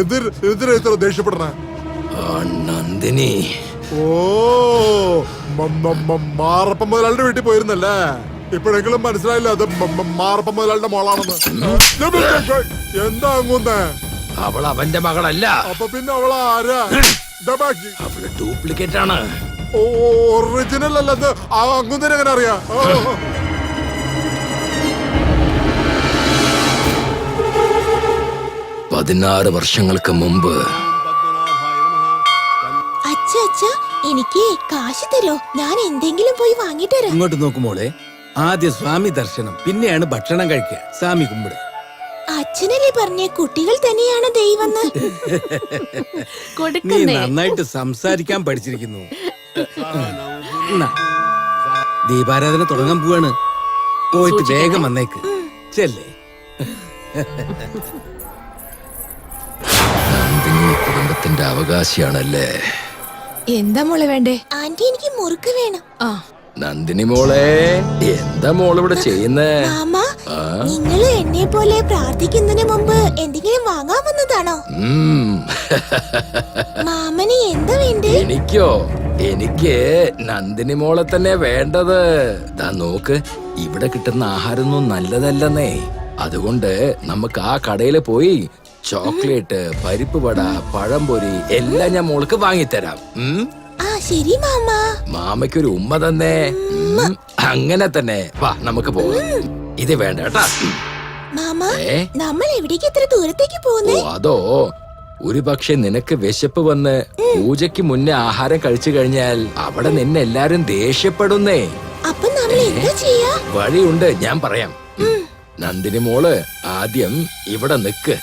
എതിർ എതിരെ ഇത്ര ദേഷ്യപ്പെടണ നന്ദിനി. ഓ മാറപ്പ വീട്ടിൽ പോയിരുന്നല്ലേ? ഇപ്പോഴെങ്കിലും മനസ്സിലായില്ല അത് മാറപ്പ മുതലാളിയുടെ മോളാണെന്ന്. എന്താ അങ്ങോന്ന്? അവൾ അവന്റെ മകളല്ല. അപ്പൊ പിന്നെ അവൾ ആരാ. അവൾ ഡ്യൂപ്ലിക്കേറ്റ് ആണ് ഓ ഒറിജിനൽ അല്ലത് ആ അങ്ങുന്നതിന് എങ്ങനെ അറിയാ? പതിനാറ് വർഷങ്ങൾക്ക് മുമ്പ്. അച്ഛ അച്ഛ എനിക്ക് കാശ് തരോ? ഞാൻ എന്തെങ്കിലും പോയി വാങ്ങിട്ട് തരാം ഇങ്ങോട്ട് നോക്കുമോളെ ആദ്യ സ്വാമി ദർശനം പിന്നെയാണ് ഭക്ഷണം കഴിക്കുക. സ്വാമി കുമ്പിട്. അച്ഛനല്ലേ പറഞ്ഞ കുട്ടികൾ തന്നെയാണ് ദൈവന്ന് നീ നന്നായിട്ട് സംസാരിക്കാൻ പഠിച്ചിരിക്കുന്നു. എന്നാ, ദീപാരാധന തുടങ്ങാൻ പോവാണ്. പോയിട്ട് വേഗം വന്നേക്ക്. ചെല്ലേ. കുടുംബത്തിന്റെ അവകാശിയാണല്ലേ? എന്താ മോളെ വേണ്ടേ? ആന്റി എനിക്ക് മുറുക്ക് വേണം. ആ. നന്ദിനി മോളെ എന്താ മോൾ ഇവിടെ ചെയ്യുന്നേ? മാമ നിങ്ങൾ എന്നെ പോലെ പ്രാർത്ഥിക്കുന്നതിന് മുമ്പ് എന്തെങ്കിലും വാങ്ങാൻ വന്നതാണോ. മാമന് എന്താ വേണ്ടേ? എനിക്കോ? എനിക്ക് നന്ദിനി മോളെ തന്നെ വേണ്ടത്. ദാ നോക്ക് ഇവിടെ കിട്ടുന്ന ആഹാരമൊന്നും നല്ലതല്ലെന്നേ. അതുകൊണ്ട് നമുക്ക് ആ കടയിൽ പോയി ചോക്ലേറ്റ് പരിപ്പ് വട പഴംപൊരി എല്ലാം ഞാൻ മോൾക്ക് വാങ്ങിത്തരാം? ആ ശരി മാമ. മാമയ്ക്കൊരു ഉമ്മ തന്നെ. അങ്ങനെ തന്നെ. വാ നമുക്ക് പോകാം ഇത് വേണ്ട കേട്ടാ. മാമ നമ്മൾ എവിടേക്ക് ഇത്ര ദൂരത്തേക്ക് പോകുന്നേ അതോ. ഒരു പക്ഷെ നിനക്ക് വിശപ്പ് വന്ന് പൂജയ്ക്ക് മുന്നേ ആഹാരം കഴിച്ചു കഴിഞ്ഞാൽ അവിടെ നിന്നെ എല്ലാരും ദേഷ്യപ്പെടുന്നേ. അപ്പൊ നമ്മൾ എന്താ ചെയ്യാ? വഴിയുണ്ട് ഞാൻ പറയാം. നന്ദിനി മോൾ ആദ്യം ഇവിടെ നിക്ക്.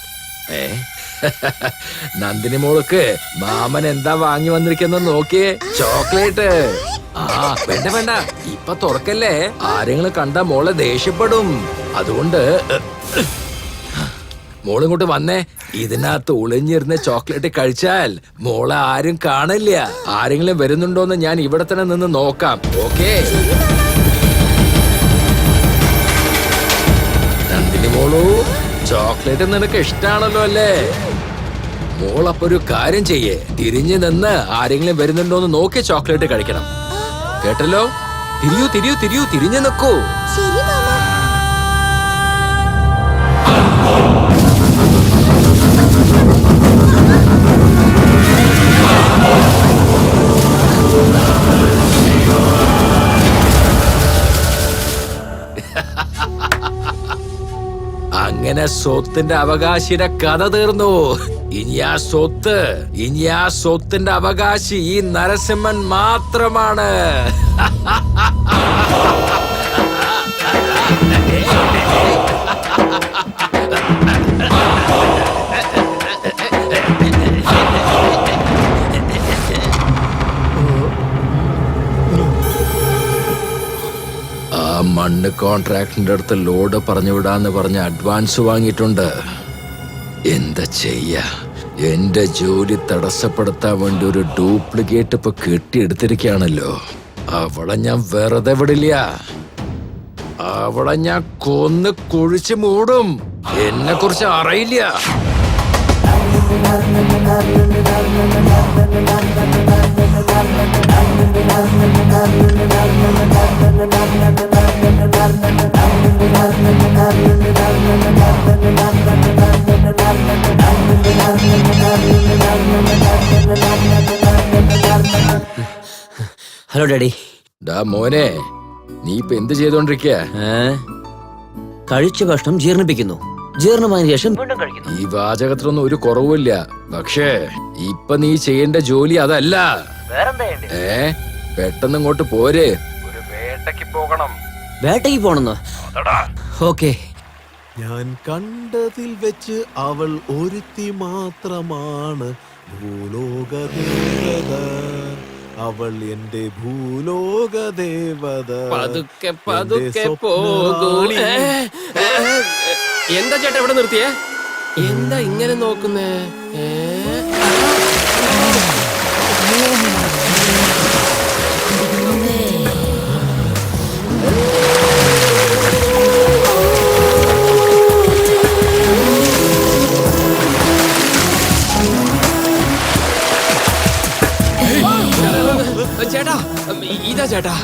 നന്ദിനി മോൾക്ക് മാമൻ എന്താ വാങ്ങി വന്നിരിക്കുന്ന നോക്കിയേ ചോക്ലേറ്റ്. ആ വേണ്ട വേണ്ട. ഇപ്പൊ തുറക്കല്ലേ? ആരെങ്കിലും കണ്ട മോളെ ദേഷ്യപ്പെടും. അതുകൊണ്ട് മോളിങ്ങോട്ട് വന്നേ. ഇതിനകത്ത് ഒളിഞ്ഞിരുന്ന ചോക്ലേറ്റ് കഴിച്ചാൽ മോളെ ആരും കാണില്ല. ആരെങ്കിലും വരുന്നുണ്ടോന്ന് ഞാൻ ഇവിടെ തന്നെ നിന്ന് നോക്കാം. ഓക്കേ? നന്ദിനി മോളു. ചോക്ലേറ്റ് നിനക്ക് ഇഷ്ടാണല്ലോ അല്ലേ? മോളപ്പൊ ഒരു കാര്യം ചെയ്യേ. തിരിഞ്ഞു നിന്ന് ആരെങ്കിലും വരുന്നുണ്ടോ എന്ന് നോക്കി ചോക്ലേറ്റ് കഴിക്കണം. കേട്ടല്ലോ? തിരിയൂ തിരിയൂ തിരിയൂ തിരിഞ്ഞു നിൽക്കൂ. Ha mama. അങ്ങനെ സ്വത്തിന്റെ അവകാശിയുടെ കഥ തീർന്നു. ഇനി ആ സ്വത്ത് ഇനി ആ സ്വത്തിന്റെ അവകാശി ഈ നരസിംഹൻ മാത്രമാണ്. മണ്ണ് കോൺട്രാക്ടിന്റെ അടുത്ത് ലോഡ് പറഞ്ഞു വിടാന്ന് പറഞ്ഞ് അഡ്വാൻസ് വാങ്ങിയിട്ടുണ്ട്. എന്താ ചെയ്യ? എന്റെ ജോലി തടസ്സപ്പെടുത്താൻ വേണ്ടി ഒരു ഡ്യൂപ്ലിക്കേറ്റ് ഇപ്പൊ കെട്ടിയെടുത്തിരിക്കുകയാണല്ലോ. അവളെ ഞാൻ വെറുതെ വിടില്ല. അവളെ ഞാൻ കൊന്ന് കുഴിച്ച് മൂടും. എന്നെ കുറിച്ച് അറിയില്ല. ഹലോ ഡാഡി ഡാ മോനെ നീ ഇപ്പൊ എന്ത് ചെയ്തോണ്ടിരിക്കുക? കഴിച്ച ഭക്ഷണം ജീർണിപ്പിക്കുന്നു. ജീർണമായതിനു ശേഷം വീണ്ടും കഴിക്കുന്നു. ഈ വാചകത്തിനൊന്നും ഒരു കുറവില്ല പക്ഷേ ഇപ്പൊ നീ ചെയ്യേണ്ട ജോലി അതല്ല. ഏ? പെട്ടെന്ന് ഇങ്ങോട്ട് പോരേ. ഒരു വേട്ടയ്ക്ക് പോകണം. വേട്ടയ്ക്ക് പോണെന്ന്. ഓക്കെ. ഞാൻ കണ്ടതിൽ വെച്ച് അവൾ ഒരുത്തി മാത്രമാണ് ഭൂലോക ദേവത അവൾ എന്റെ ഭൂലോക ദേവത പതുക്കെ പതുക്കെ സ്വപ്നറാണി. പോകൂ ഏ, ഏ, ഏ, എന്താ ചേട്ടാ ഇവിടെ നിർത്തിയേ? എന്താ ഇങ്ങനെ നോക്കുന്നേ? ഏ? ചേട്ടാ.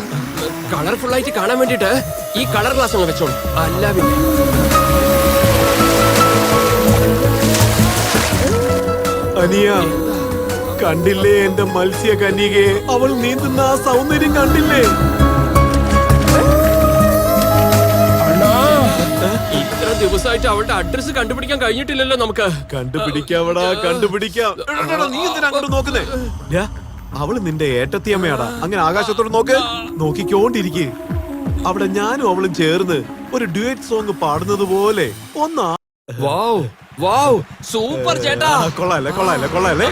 കളർഫുൾ ആയിട്ട് കാണാൻ വേണ്ടിട്ട് ഈ കളർ ഗ്ലാസ് അങ്ങ് വെച്ചോളൂ. അല്ല പിന്നെ. അനിയ കണ്ടില്ലേ എന്റെ മത്സ്യ കന്യകയെ അവൾ നീന്തുന്ന ആ സൗന്ദര്യം കണ്ടില്ലേ? ഇത്ര ദിവസമായിട്ട് അവളുടെ അഡ്രസ് കണ്ടുപിടിക്കാൻ കഴിഞ്ഞിട്ടില്ലല്ലോ നമുക്ക്. കണ്ടുപിടിക്കാവടാ കണ്ടുപിടിക്കാം. എടാ, നീ എന്തിനാ അങ്ങോട്ട് നോക്കുന്നേ? അവൾ നിന്റെ ഏട്ടത്തിയമ്മയാടാ. അങ്ങനെ ആകാശത്തോട് നോക്ക്. നോക്കിക്കോണ്ടിരിക്കെ. അവിടെ ഞാനും അവളും ചേർന്ന് ഒരു ഡ്യുവറ്റ് സോങ് പാടുന്നത് പോലെ ഒന്നാ വാവ് വാവ് സൂപ്പർ ചേട്ടാ. കൊള്ളാല്ലേ കൊള്ളാല്ലേ കൊള്ളാല്ലേ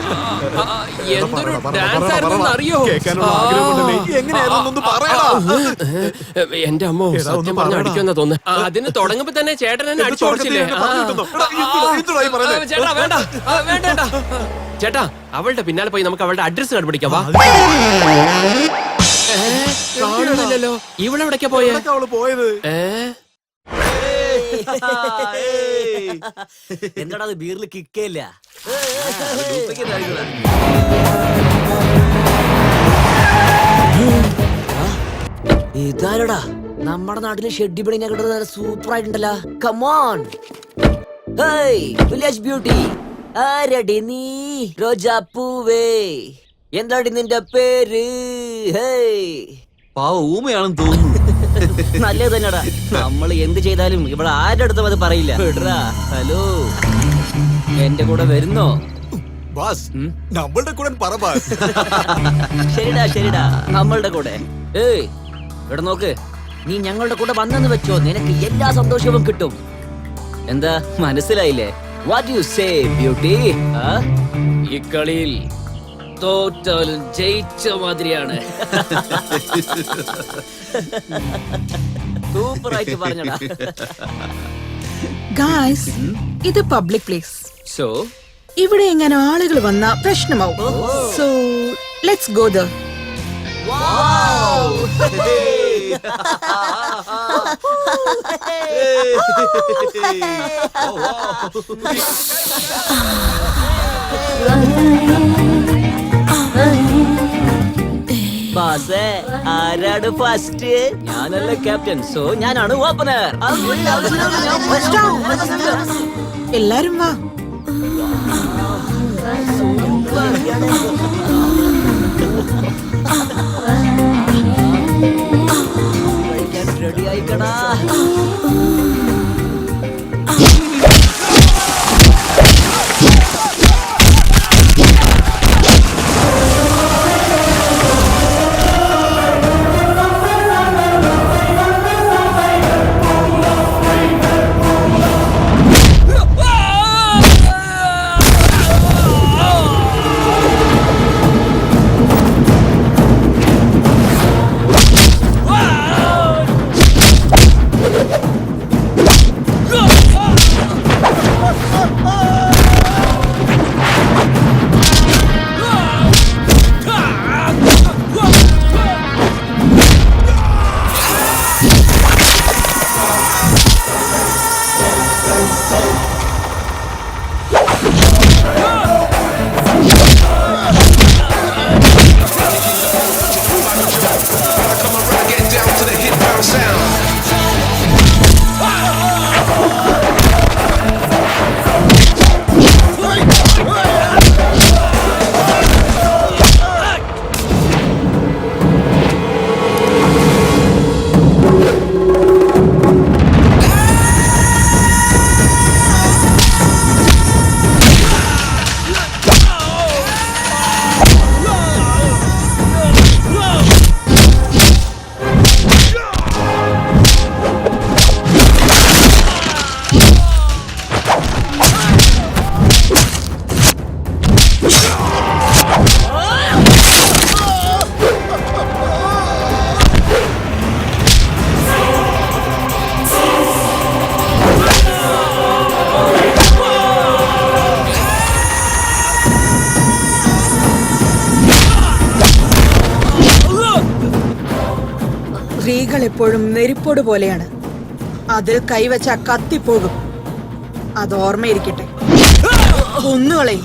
എന്തൊരു ഡാൻസ് ആയിരുന്നു. അറിയോ. എന്റെ അമ്മോ സത്യം പറഞ്ഞ അടിക്കുന്ന തോന്നു തോന്നുന്നു. അതിന് തുടങ്ങുമ്പോ തന്നെ ചേട്ടൻ എന്നെ അടിച്ചോടിച്ചില്ലേ അടിച്ചു ചേട്ടാ വേണ്ട. വേണ്ട വേണ്ട. ചേട്ടാ അവളുടെ പിന്നാലെ പോയി നമുക്ക് അവളുടെ അഡ്രസ് കണ്ടുപിടിക്കാം. കാണുന്നില്ലല്ലോ. ഇവളെവിടൊക്കെ പോയേ? അവൾ പോയത്? ഏ? എന്താടാ അത് ബീറിൽ കിക്കയില്ല ഇതാരടാ? നമ്മുടെ നാട്ടിൽ ഷെഡി പണിനെ കിട്ടുന്നത് സൂപ്പർ ആയിട്ടുണ്ടല്ലോ. കമോൺ വില്ലേജ് ബ്യൂട്ടി ആരടി നീ? റോജാപ്പൂവേ എന്താടി നിന്റെ പേര്? പാവ ഊമയാണെന്ന് തോന്നുന്നു. നല്ലത് തന്നെടാ നമ്മൾ എന്ത് ചെയ്താലും ഇവിടെ ആരുടെ അടുത്തും അത് പറയില്ല. ഹലോ. എന്റെ കൂടെ വരുന്നോ? ബാസ് നമ്മളുടെ കൂടെ പറ ബാസ്. ശരിടാ ശരിടാ. നമ്മളുടെ കൂടെ. ഏയ് ഇവിടെ നോക്ക്. നീ ഞങ്ങളുടെ കൂടെ വന്നെന്ന് വെച്ചോ. നിനക്ക് എല്ലാ സന്തോഷവും കിട്ടും. എന്താ മനസ്സിലായില്ലേ? വാട്ട് യു സേ ബ്യൂട്ടി ഈ കളിയിൽ തോറ്റാലും ജയിച്ച മാതിരിയാണ്. സൂപ്പറായിട്ട് പറഞ്ഞടാ. ഗായ്സ് ഇത് പബ്ലിക് പ്ലേസ് സോ ഇവിടെ എങ്ങനെ ആളുകൾ വന്ന പ്രശ്നമാവും. So let's go the base ആരാണ് ഫസ്റ്റ് ഞാനല്ല ക്യാപ്റ്റൻ സോ ഞാനാണ് ഓപ്പണർ എല്ലാരും വാ. റെഡി ആയിക്കടാ സ്ത്രീകൾ എപ്പോഴും നെരിപ്പോട് പോലെയാണ്. അതിൽ കൈവച്ച കത്തിപ്പോകും. അത് ഓർമ്മയിരിക്കട്ടെ. ഒന്നുകളെ